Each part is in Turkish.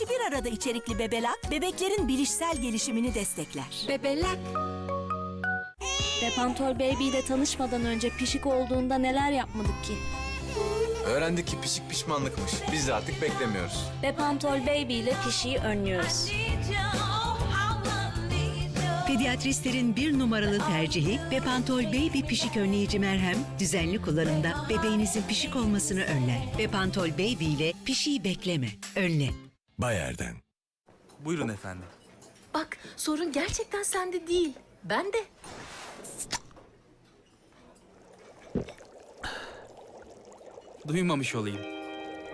Beşi bir arada içerikli bebelak, bebeklerin bilişsel gelişimini destekler. Bebelak. Bepantol Baby ile tanışmadan önce pişik olduğunda neler yapmadık ki? Öğrendik ki pişik pişmanlıkmış. Biz de artık beklemiyoruz. Bepantol Baby ile pişiği önlüyoruz. Pediatristlerin bir numaralı tercihi Bepantol Baby Pişik Önleyici Merhem düzenli kullanımda bebeğinizin pişik olmasını önler. Bepantol Baby ile pişiği bekleme, önle. Bayer'den. Buyurun efendim. Bak sorun gerçekten sende değil. Ben de. Duymamış olayım.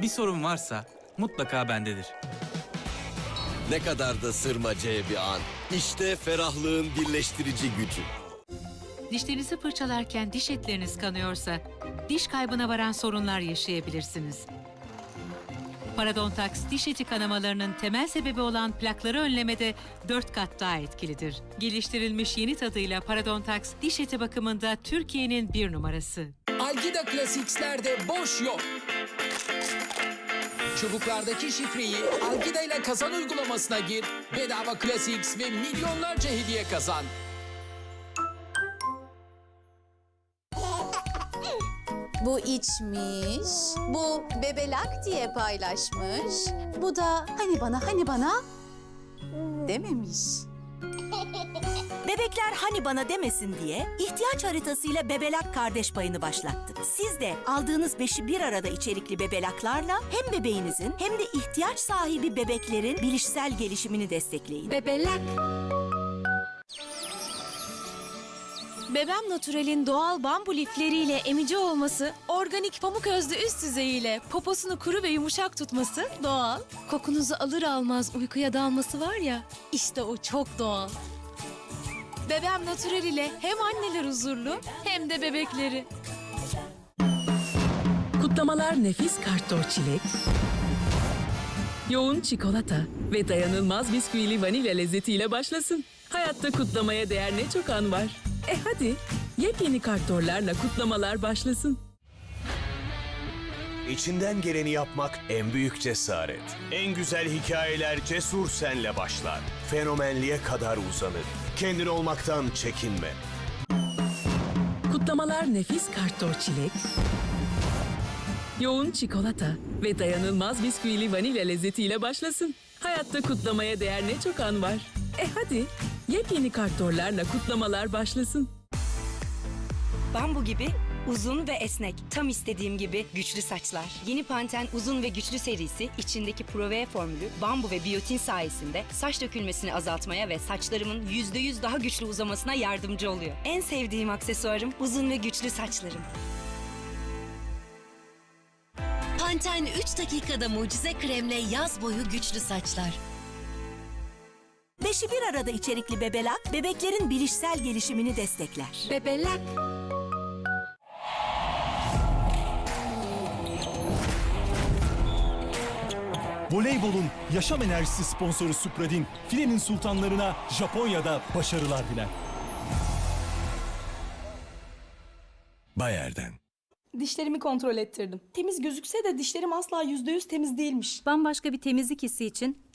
Bir sorun varsa mutlaka bendedir. Ne kadar da sırmacaya bir an. İşte ferahlığın birleştirici gücü. Dişlerinizi fırçalarken diş etleriniz kanıyorsa, diş kaybına varan sorunlar yaşayabilirsiniz. Parodontax diş eti kanamalarının temel sebebi olan plakları önlemede 4 kat daha etkilidir. Geliştirilmiş yeni tadıyla Parodontax diş eti bakımında Türkiye'nin bir numarası. Algida Classics'lerde boş yok. Çubuklardaki şifreyi Algida ile kazan uygulamasına gir. Bedava Classics ve milyonlarca hediye kazan. Bu içmiş, bu bebelak diye paylaşmış. Bu da hani bana hani bana dememiş. Bebekler hani bana demesin diye ihtiyaç haritasıyla bebelak kardeş payını başlattık. Siz de aldığınız beşi bir arada içerikli bebelaklarla hem bebeğinizin hem de ihtiyaç sahibi bebeklerin bilişsel gelişimini destekleyin. Bebelak. Bebem Natural'in doğal bambu lifleriyle emici olması, organik pamuk özlü üst düzeyiyle poposunu kuru ve yumuşak tutması doğal. Kokunuzu alır almaz uykuya dalması var ya, işte o çok doğal. Bebem Natural ile hem anneler huzurlu hem de bebekleri. Kutlamalar nefis karttor çilek, yoğun çikolata ve dayanılmaz bisküvili vanilya lezzetiyle başlasın. Hayatta kutlamaya değer ne çok an var. E hadi, yepyeni karttorlarla kutlamalar başlasın. İçinden geleni yapmak en büyük cesaret. En güzel hikayeler cesur senle başlar. Fenomenliğe kadar uzanır. Kendin olmaktan çekinme. Kutlamalar nefis karttor çilek, yoğun çikolata ve dayanılmaz bisküvili vanilya lezzetiyle başlasın. Hayatta kutlamaya değer ne çok an var. E hadi, yepyeni karttorlarla kutlamalar başlasın. Bambu gibi uzun ve esnek. Tam istediğim gibi güçlü saçlar. Yeni Panten uzun ve güçlü serisi içindeki Provea formülü bambu ve biyotin sayesinde saç dökülmesini azaltmaya ve saçlarımın %100 daha güçlü uzamasına yardımcı oluyor. En sevdiğim aksesuarım uzun ve güçlü saçlarım. Panten 3 dakikada mucize kremle yaz boyu güçlü saçlar. Beşi bir arada içerikli bebelak, bebeklerin bilişsel gelişimini destekler. Bebelak. Voleybolun yaşam enerjisi sponsoru Supradin, filenin sultanlarına Japonya'da başarılar diler. Bayer'den. Dişlerimi kontrol ettirdim. Temiz gözükse de dişlerim asla yüzde yüz temiz değilmiş. Bambaşka bir temizlik hissi için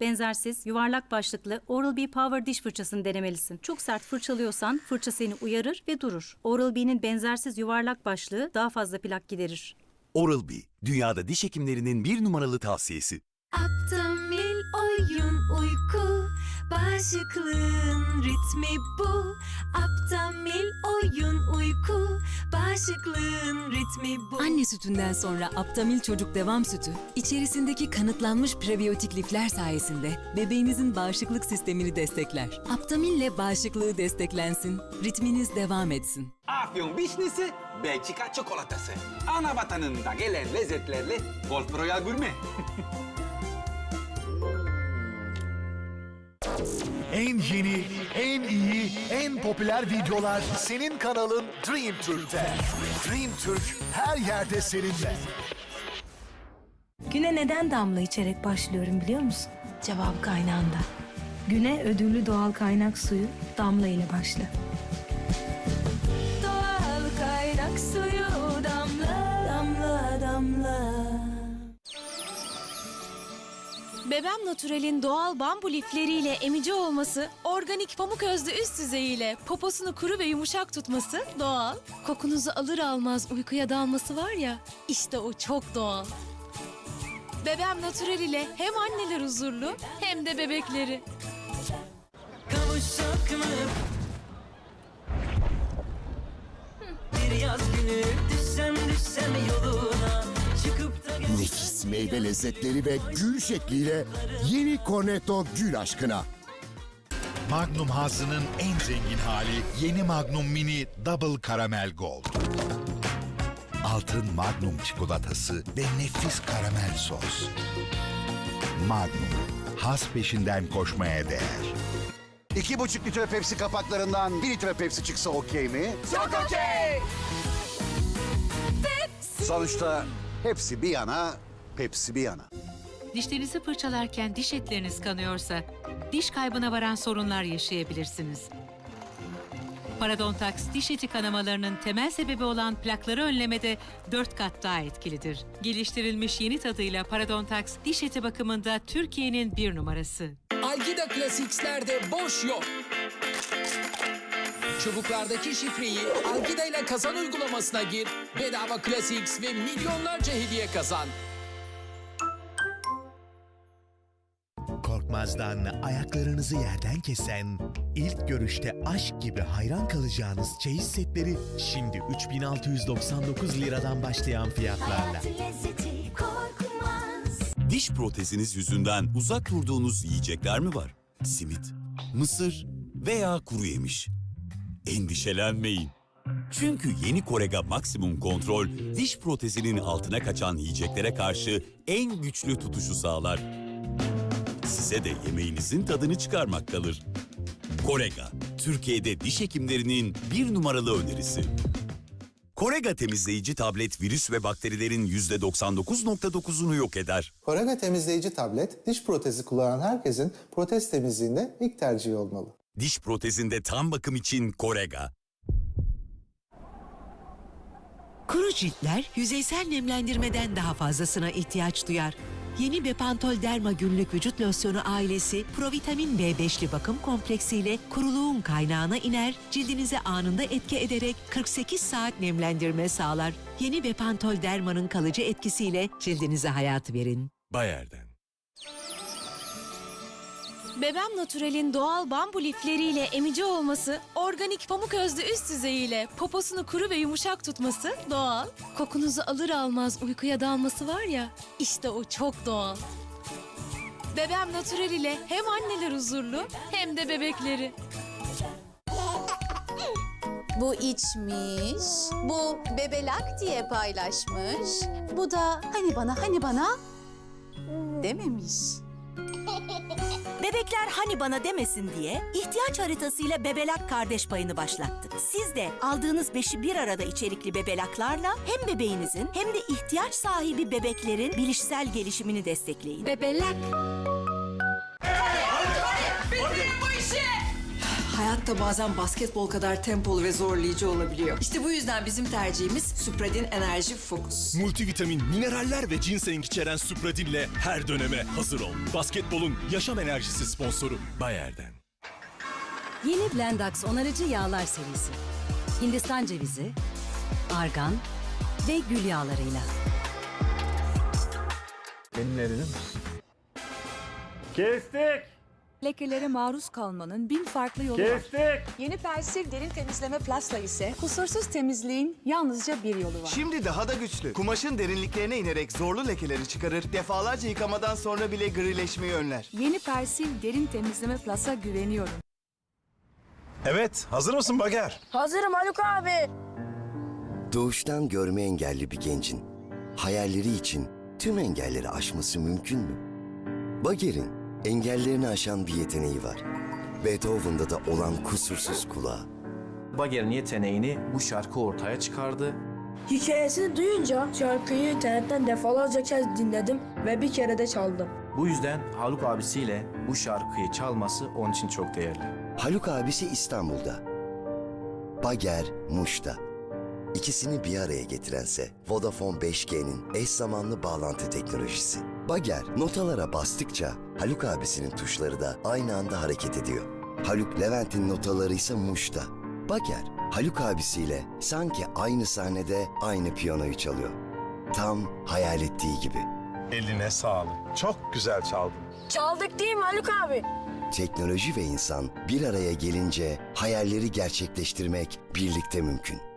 benzersiz, yuvarlak başlıklı Oral-B Power diş fırçasını denemelisin. Çok sert fırçalıyorsan fırça seni uyarır ve durur. Oral-B'nin benzersiz yuvarlak başlığı daha fazla plak giderir. Oral-B, dünyada diş hekimlerinin bir numaralı tavsiyesi. Uyku Bağışıklığın ritmi bu Aptamil oyun uyku Bağışıklığın ritmi bu Anne sütünden sonra Aptamil Çocuk Devam Sütü, içerisindeki kanıtlanmış prebiyotik lifler sayesinde bebeğinizin bağışıklık sistemini destekler. Aptamil ile bağışıklığı desteklensin, ritminiz devam etsin. Afyon Vişnesi, Belçika çikolatası. Ana vatanında gelen lezzetlerle Golf Royal Gurme. En yeni, en iyi, en popüler videolar senin kanalın Dream Türk'te. Dream Türk her yerde seninle. Güne neden damla içerek başlıyorum biliyor musun? Cevap kaynağında. Güne ödüllü doğal kaynak suyu damla ile başla. Bebem Natural'in doğal bambu lifleriyle emici olması, organik pamuk özlü üst düzeyiyle poposunu kuru ve yumuşak tutması doğal. Kokunuzu alır almaz uykuya dalması var ya, işte o çok doğal. Bebem Natural ile hem anneler huzurlu hem de bebekleri. Kavuşsak mı? Bir yaz günü düşsem düşsem yoluna Nefis meyve lezzetleri ve gül şekliyle yeni Cornetto Gül Aşkına. Magnum hazının en zengin hali yeni Magnum Mini Double Caramel Gold. Altın Magnum çikolatası ve nefis karamel sos. Magnum, haz peşinden koşmaya değer. İki buçuk litre Pepsi kapaklarından bir litre Pepsi çıksa okey mi? Çok okey! Sonuçta hepsi bir yana, Pepsi bir yana. Dişlerinizi fırçalarken diş etleriniz kanıyorsa diş kaybına varan sorunlar yaşayabilirsiniz. Parodontax diş eti kanamalarının temel sebebi olan plakları önlemede 4 kat daha etkilidir. Geliştirilmiş yeni tadıyla Parodontax diş eti bakımında Türkiye'nin bir numarası. Algida Classics'lerde boş yok. Çubuklardaki şifreyi Algida ile kazan uygulamasına gir. Bedava Classics ve milyonlarca hediye kazan. Korkmaz'dan ayaklarınızı yerden kesen, ilk görüşte aşk gibi hayran kalacağınız çeyiz setleri şimdi 3699 liradan başlayan fiyatlarla. Diş proteziniz yüzünden uzak durduğunuz yiyecekler mi var? Simit, mısır veya kuru yemiş. Endişelenmeyin. Çünkü yeni Korega Maximum Kontrol diş protezinin altına kaçan yiyeceklere karşı en güçlü tutuşu sağlar. Size de yemeğinizin tadını çıkarmak kalır. Korega, Türkiye'de diş hekimlerinin bir numaralı önerisi. Korega temizleyici tablet virüs ve bakterilerin %99.9'unu yok eder. Korega temizleyici tablet, diş protezi kullanan herkesin protez temizliğinde ilk tercihi olmalı. Diş protezinde tam bakım için Korega. Kuru ciltler yüzeysel nemlendirmeden daha fazlasına ihtiyaç duyar. Yeni Bepantol Derma günlük vücut losyonu ailesi provitamin B5'li bakım kompleksiyle kuruluğun kaynağına iner, cildinize anında etki ederek 48 saat nemlendirme sağlar. Yeni Bepantol Derma'nın kalıcı etkisiyle cildinize hayat verin. Bayer'den. Bebem Natural'in doğal bambu lifleriyle emici olması, organik pamuk özlü üst düzeyiyle poposunu kuru ve yumuşak tutması doğal. Kokunuzu alır almaz uykuya dalması var ya, işte o çok doğal. Bebem Natural ile hem anneler huzurlu hem de bebekleri. Bu içmiş, bu bebelak diye paylaşmış. Bu da hani bana hani bana dememiş. Bebekler hani bana demesin diye ihtiyaç haritasıyla bebelak kardeş payını başlattık. Siz de aldığınız beşi bir arada içerikli bebelaklarla hem bebeğinizin hem de ihtiyaç sahibi bebeklerin bilişsel gelişimini destekleyin. Bebelak. Hayatta bazen basketbol kadar tempolu ve zorlayıcı olabiliyor. İşte bu yüzden bizim tercihimiz Supradin Enerji Focus. Multivitamin, mineraller ve ginseng içeren Supradin'le her döneme hazır ol. Basketbolun yaşam enerjisi sponsoru Bayer'den. Yeni Blendax onarıcı yağlar serisi. Hindistan cevizi, argan ve gül yağlarıyla. Evlenir misin? Kestik. Lekelere maruz kalmanın bin farklı yolu var. Kestik. Yeni Persil derin temizleme plasla ise kusursuz temizliğin yalnızca bir yolu var. Şimdi daha da güçlü. Kumaşın derinliklerine inerek zorlu lekeleri çıkarır, defalarca yıkamadan sonra bile grileşmeyi önler. Yeni Persil derin temizleme plasa güveniyorum. Evet, hazır mısın Bager? Hazırım Haluk abi. Doğuştan görme engelli bir gencin hayalleri için tüm engelleri aşması mümkün mü? Bager'in engellerini aşan bir yeteneği var. Beethoven'da da olan kusursuz kulağı. Bager'in yeteneğini bu şarkı ortaya çıkardı. Hikayesini duyunca şarkıyı internetten defalarca kez dinledim ve bir kere de çaldım. Bu yüzden Haluk abisiyle bu şarkıyı çalması onun için çok değerli. Haluk abisi İstanbul'da. Bager Muş'ta. İkisini bir araya getirense Vodafone 5G'nin eş zamanlı bağlantı teknolojisi. Bager notalara bastıkça Haluk abisinin tuşları da aynı anda hareket ediyor. Haluk Levent'in notaları ise Muş'ta. Bager, Haluk abisiyle sanki aynı sahnede aynı piyanoyu çalıyor. Tam hayal ettiği gibi. Eline sağlık. Çok güzel çaldın. Çaldık değil mi Haluk abi? Teknoloji ve insan bir araya gelince hayalleri gerçekleştirmek birlikte mümkün.